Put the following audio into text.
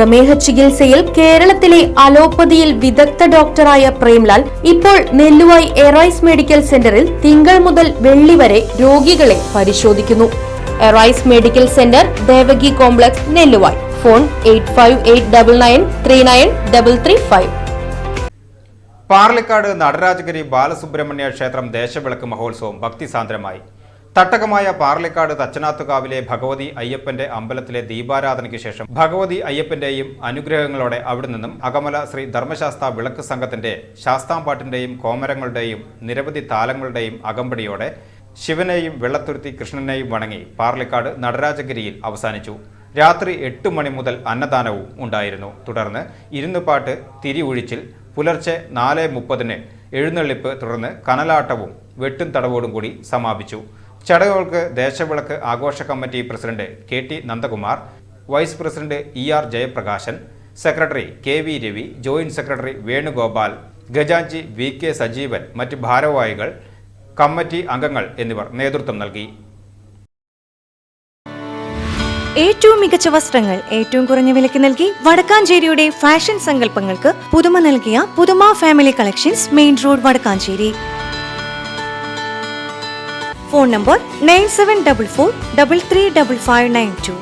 പ്രമേഹ ചികിത്സയിൽ കേരളത്തിലെ അലോപ്പതിയിൽ വിദഗ്ധ ഡോക്ടറായ പ്രേംലാൽ ഇപ്പോൾ നെല്ലുവായി എറൈസ് മെഡിക്കൽ സെന്ററിൽ തിങ്കൾ മുതൽ വെള്ളി വരെ രോഗികളെ പരിശോധിക്കുന്നു. Arise medical centre Devaki complex Nelluvayi. Phone eight five eight double nine three nine double three five. Parlikkad Natarajagiri Balasubrahmanya ക്ഷേത്രം ദേശവിളക്ക് മഹോത്സവം ഭക്തിസാന്ദ്രമായി തട്ടകമായ പാർലിക്കാട് തച്ചനാത്തുകാവിലെ ഭഗവതി അയ്യപ്പന്റെ അമ്പലത്തിലെ ദീപാരാധനയ്ക്ക് ശേഷം ഭഗവതി അയ്യപ്പന്റെയും അനുഗ്രഹങ്ങളോടെ അവിടെ നിന്നും അകമല ശ്രീ ധർമ്മശാസ്ത്ര വിളക്ക് സംഘത്തിന്റെ ശാസ്താംപാട്ടിന്റെയും കോമരങ്ങളുടെയും നിരവധി താലങ്ങളുടെയും അകമ്പടിയോടെ ശിവനെയും വെള്ളത്തുരുത്തി കൃഷ്ണനെയും വണങ്ങി പാർലിക്കാട് നടരാജഗിരിയിൽ അവസാനിച്ചു. രാത്രി എട്ട് മണി മുതൽ അന്നദാനവും ഉണ്ടായിരുന്നു. തുടർന്ന് ഇരുന്നുപാട്ട് തിരി ഒഴിച്ചിൽ പുലർച്ചെ നാല് മുപ്പതിന് എഴുന്നള്ളിപ്പ് തുടർന്ന് കനലാട്ടവും വെട്ടും തടവോടും കൂടി സമാപിച്ചു. ചടങ്ങുകൾക്ക് ദേശവിളക്ക് ആഘോഷ committee president K T Nandakumar vice president E R Jayaprakashan secretary K V Ravi joint secretary Venugopal ഗജാഞ്ചി V K Sajeevan മറ്റ് ഭാരവാഹികൾ കമ്മിറ്റി അംഗങ്ങൾ എന്നിവർ നേതൃത്വം നൽകി. ഏറ്റവും മികച്ച വസ്ത്രങ്ങൾ ഏറ്റവും കുറഞ്ഞ വിലയ്ക്ക് നൽകി വടക്കാഞ്ചേരിയുടെ ഫാഷൻ സങ്കല്പങ്ങൾക്ക് പുതുമ നൽകിയ Puthuma family collections main road Vadakkanchery. Phone number nine seven double four double three double five nine two.